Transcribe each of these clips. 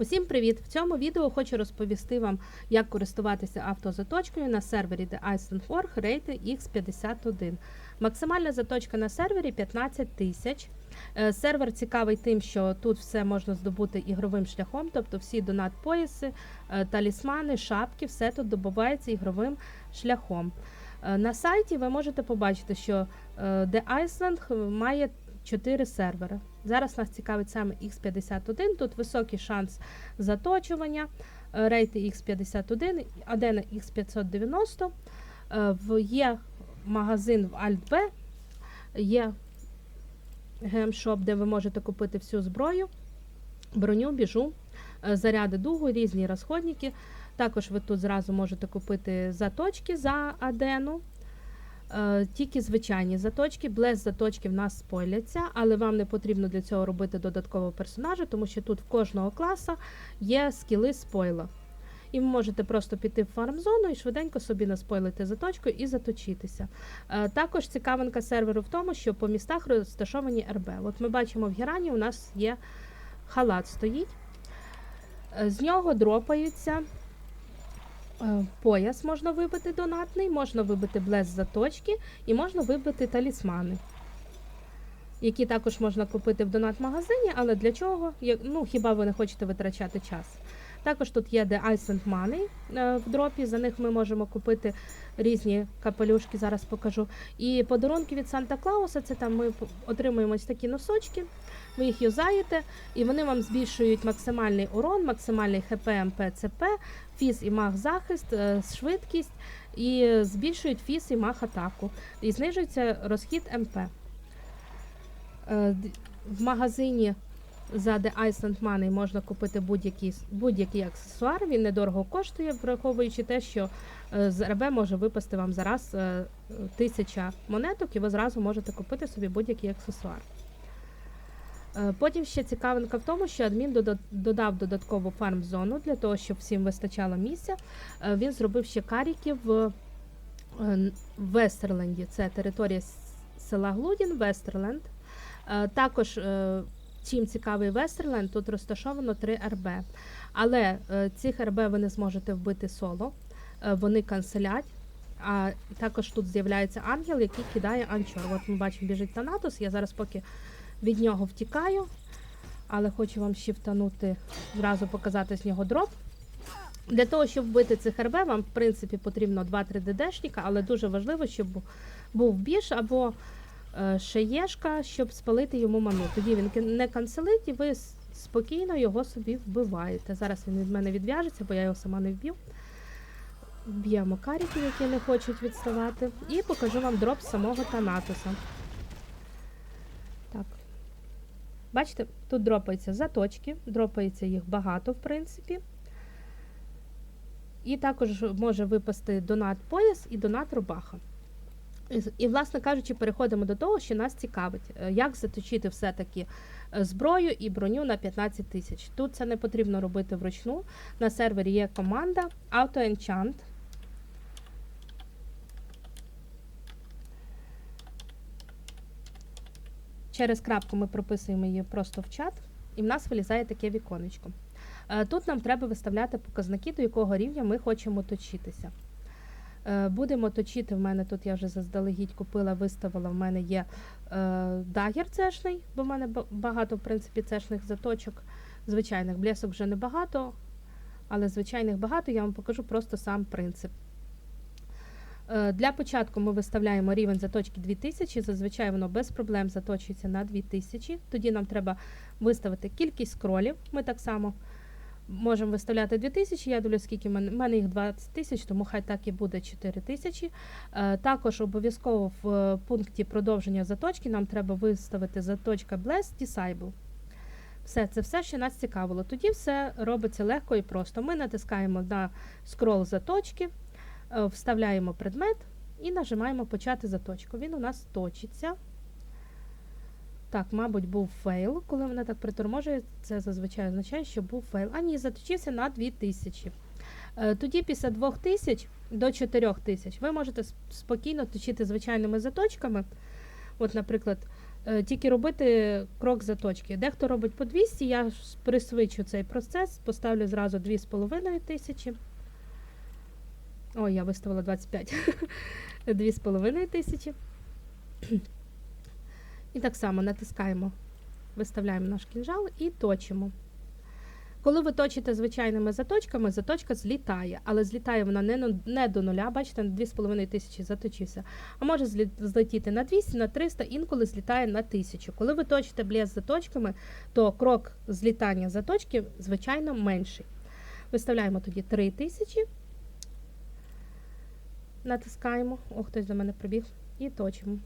Усім привіт! В цьому відео хочу розповісти вам, як користуватися автозаточкою на сервері The Iceland Org Rate X51. Максимальна заточка на сервері 15 тисяч. Е, Сервер цікавий тим, що тут все можна здобути ігровим шляхом, тобто всі донат-пояси, е, талісмани, шапки, все тут добувається ігровим шляхом. Е, На сайті ви можете побачити, що The Iceland має 4 сервери. Зараз нас цікавить саме X51. Тут високий шанс заточування, е, рейти X51, Адена X590. Е, Є магазин в Alt-B, є гемшоп, де ви можете купити всю зброю, броню, біжу, е, заряди дугу, різні розходники. Також ви тут зразу можете купити заточки за Адену. Е, Тільки звичайні заточки, блес заточки в нас спойляться, але вам не потрібно для цього робити додаткового персонажа, тому що тут в кожного класа є скіли спойла. І ви можете просто піти в фарм-зону і швиденько собі наспойлити заточку і заточитися. Е, Також цікавинка серверу в тому, що по містах розташовані РБ. От ми бачимо в Герані у нас є халат стоїть. Е, З нього дропаються Пояс можна вибити донатний, можна вибити блес заточки і можна вибити талісмани, які також можна купити в донат-магазині, але для чого? Ну, хіба ви не хочете витрачати час? Також тут є The Iceland Money е, в дропі, за них ми можемо купити різні капелюшки, зараз покажу. І подарунки від Санта Клауса це там ми отримуємо ось такі носочки, ви їх юзаєте, і вони вам збільшують максимальний урон, максимальний ХП, МП, ЦП, фіз і маг захист, е, швидкість і збільшують фіз і маг атаку. І знижується розхід МП. Е, В магазині за The Iceland Money можна купити будь-який, будь-який аксесуар. Він недорого коштує, враховуючи те, що е, з РБ може випасти вам зараз е, тисяча монеток, і ви зразу можете купити собі будь-який аксесуар. Е, Потім ще цікавинка в тому, що адмін додав додаткову фарм-зону для того, щоб всім вистачало місця. Він зробив ще каріки в Вестерленді. Це територія села Глудін, Вестерленд. Також чим цікавий Вестерленд, тут розташовано три РБ. Але е, цих РБ ви не зможете вбити соло, Е, вони канцелять. А також тут з'являється ангел, який кидає анчор. От ми бачимо, біжить Танатус. Я зараз поки від нього втікаю, але хочу вам ще втанути, зразу показати з нього дроп. Для того, щоб вбити цих РБ, вам, в принципі, потрібно 2-3 ДДшника, але дуже важливо, щоб був біж або е, шеєшка, щоб спалити йому ману. Тоді він не канцелить і ви спокійно його собі вбиваєте. Зараз він від мене відв'яжеться, бо я його сама не вб'ю. Б'ємо каріків, які не хочуть відставати. І покажу вам дроп самого Танатуса. Так. Бачите, тут дропаються заточки, дропається їх багато, в принципі. І також може випасти донат пояс і донат рубаха. І, власне кажучи, переходимо до того, що нас цікавить, е, як заточити все-таки е, зброю і броню на 15 тисяч. Тут це не потрібно робити вручну. На сервері є команда Auto Enchant. Через крапку ми прописуємо її просто в чат, і в нас вилізає таке віконечко. Е, Тут нам треба виставляти показники, до якого рівня ми хочемо точитися. Е, Будемо точити. В мене тут я вже заздалегідь купила, виставила. В мене є е, дагер цешний, бо в мене багато, в принципі, цешних заточок. Звичайних блесок вже небагато, але звичайних багато. Я вам покажу просто сам принцип. Е, Для початку ми виставляємо рівень заточки 2000, зазвичай воно без проблем заточується на 2000. Тоді нам треба виставити кількість скролів. Ми так само можемо виставляти 2000, я дивлюсь, скільки в мене, в мене їх 20 тисяч, тому хай так і буде 4000. Е, Також обов'язково в е, пункті продовження заточки нам треба виставити заточка Bless Disable. Все, це все, що нас цікавило. Тоді все робиться легко і просто. Ми натискаємо на скрол заточки, е, вставляємо предмет і нажимаємо почати заточку. Він у нас точиться. Так, мабуть, був фейл. Коли вона так приторможує, це зазвичай означає, що був фейл. А ні, заточився на 2000. Е, Тоді після 2000 до 4000 ви можете спокійно точити звичайними заточками. От, наприклад, Е, Тільки робити крок заточки. Дехто робить по 200, я присвичу цей процес, поставлю зразу 2,5 тисячі. Ой, я виставила 25. 2,5 тисячі. І так само натискаємо, виставляємо наш кінжал і точимо. Коли ви точите звичайними заточками, заточка злітає, але злітає вона не, не до нуля, бачите, на 2,5 тисячі заточився, а може злетіти на 200, на 300, інколи злітає на 1000. Коли ви точите блєс заточками, то крок злітання заточки, звичайно, менший. Виставляємо тоді 3000, натискаємо, о, хтось до мене прибіг, і точимо.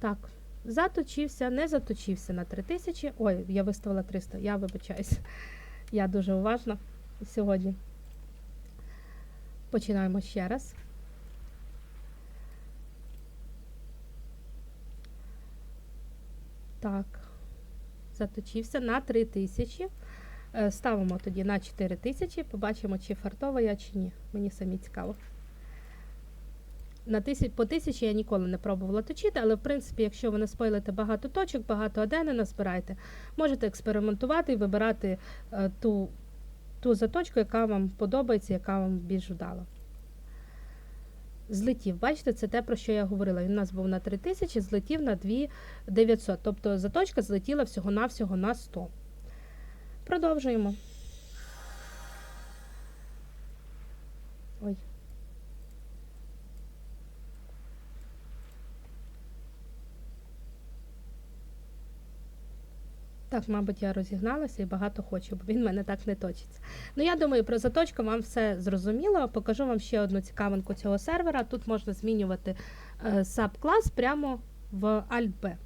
Так, заточився, не заточився на 3000. Ой, я виставила 300, я вибачаюсь. Я дуже уважна сьогодні. Починаємо ще раз. Так, заточився на 3000. Е, Ставимо тоді на 4000, побачимо, чи фартова я, чи ні. Мені самі цікаво. На тисяч, по тисячі я ніколи не пробувала точити, але в принципі, якщо ви не спойлите багато точок, багато адени назбираєте, можете експериментувати і вибирати е, ту, ту заточку, яка вам подобається, яка вам більш вдала. Злетів, бачите, це те, про що я говорила. Він у нас був на 3000, злетів на 2900. Тобто заточка злетіла всього-навсього на 100. Продовжуємо. Ой. Так, мабуть, я розігналася і багато хочу, бо він мене так не точиться. Ну, я думаю, про заточку вам все зрозуміло. Покажу вам ще одну цікавинку цього сервера. Тут можна змінювати е, саб-клас прямо в Alt-B.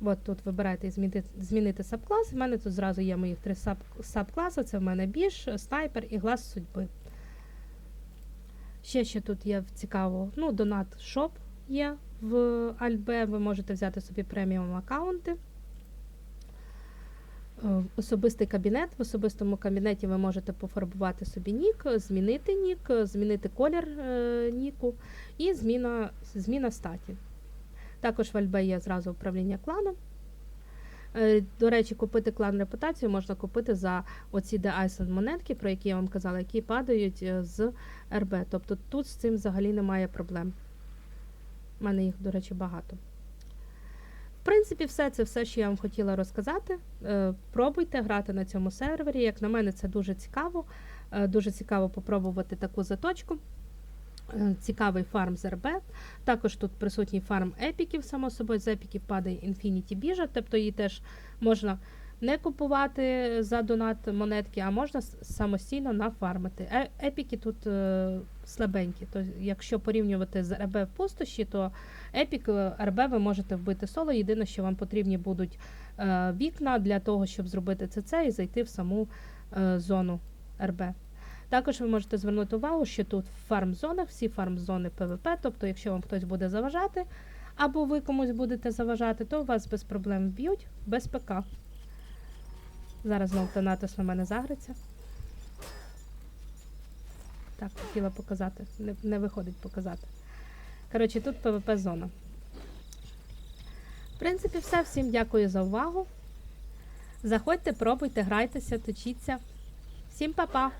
От тут вибираєте змінити, змінити саб-клас. У мене тут зразу є моїх три саб, саб-класи. Це в мене біж, снайпер і глас судьби. Ще що тут є цікаво, ну, донат шоп є в Alt-B. Ви можете взяти собі преміум аккаунти. Е, Особистий кабінет. В особистому кабінеті ви можете пофарбувати собі нік, змінити нік, змінити колір е, ніку і зміна, зміна статі. Також в Альбе є зразу управління кланом. Е, До речі, купити клан репутацію можна купити за оці The Iceland монетки, про які я вам казала, які падають з РБ. Тобто тут з цим взагалі немає проблем. У мене їх, до речі, багато. В принципі, все це все, що я вам хотіла розказати. Е, Пробуйте грати на цьому сервері. Як на мене, це дуже цікаво. Е, Дуже цікаво попробувати таку заточку. Е, Цікавий фарм з РБ. Також тут присутній фарм епіків, само собою, з епіків падає Infinity біжа, тобто її теж можна не купувати за донат монетки, а можна самостійно нафармити. Е- Епіки тут е, слабенькі. Тобто, якщо порівнювати з РБ в пустощі, то епік е, РБ ви можете вбити соло. Єдине, що вам потрібні будуть е, вікна для того, щоб зробити ЦЦ і зайти в саму е, зону РБ. Також ви можете звернути увагу, що тут в фарм-зонах всі фарм-зони ПВП, тобто, якщо вам хтось буде заважати, або ви комусь будете заважати, то вас без проблем вб'ють без ПК. Зараз знову Тонатос на мене загриться. Так, хотіла показати. Не, не виходить показати. Коротше, тут ПВП зона. В принципі, все. Всім дякую за увагу. Заходьте, пробуйте, грайтеся, точіться. Всім па-па!